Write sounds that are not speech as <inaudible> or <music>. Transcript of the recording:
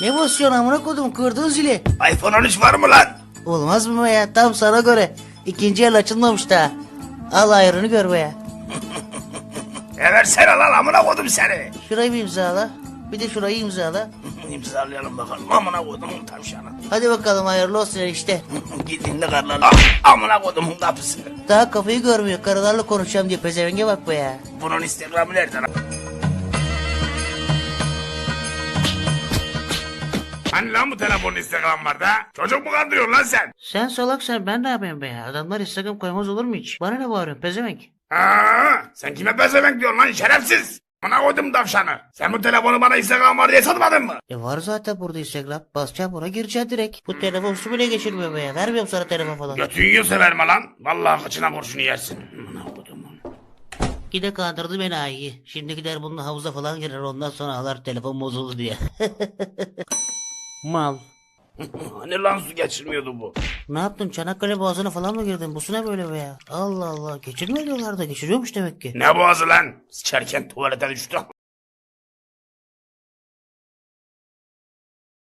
Ne basıyorsun amına kodum kırdığın zili. iPhone 13 var mı lan? Olmaz mı be ya tam sana göre. İkinci el açılmamış daha. Al ayrını gör be ya. <laughs> E versene lan amına koydum seni. Şurayı bir imzala. Bir de şurayı imzala. <laughs> İmzalayalım bakalım amına koydumun tavşanı. Hadi bakalım hayırlı olsun işte. <laughs> Gidin de karlarla amına koydumun kapısı. Daha kafayı görmüyor. Karılarla konuşacağım diye pezevenge bak be ya. Bunun Instagram'ı nerede lan? Hani lan bu telefonun Instagram var da? Çocuk mu kandırıyorsun lan sen? Sen salak sen ben ne yapayım be? Adamlar Instagram koymaz olur mu hiç? Bana ne bağırıyorsun pezevenk? Aa, sen kime pezevenk diyorsun lan şerefsiz? Amına koydum tavşanı. Sen bu telefonu bana Instagram var diye satmadın mı? E var zaten burada Instagram. Basacağım buna gireceğim direkt. Bu telefon su bile geçirmiyor be. Vermiyorum sana telefon falan. Götün yiyorsa verme lan. Vallahi kaçına kurşunu yersin. Amına koydum. Gide kandırdı beni ayı. Şimdi gider bununla havuza falan girer ondan sonra ağlar telefon bozuldu diye. <laughs> Mal. <laughs> Hani lan su geçirmiyordu bu? Ne yaptın Çanakkale boğazına falan mı girdin? Bu su ne böyle be ya? Allah Allah. Geçirmiyor diyorlar da geçiriyormuş demek ki. Ne boğazı lan? Sıçarken tuvalete düştü.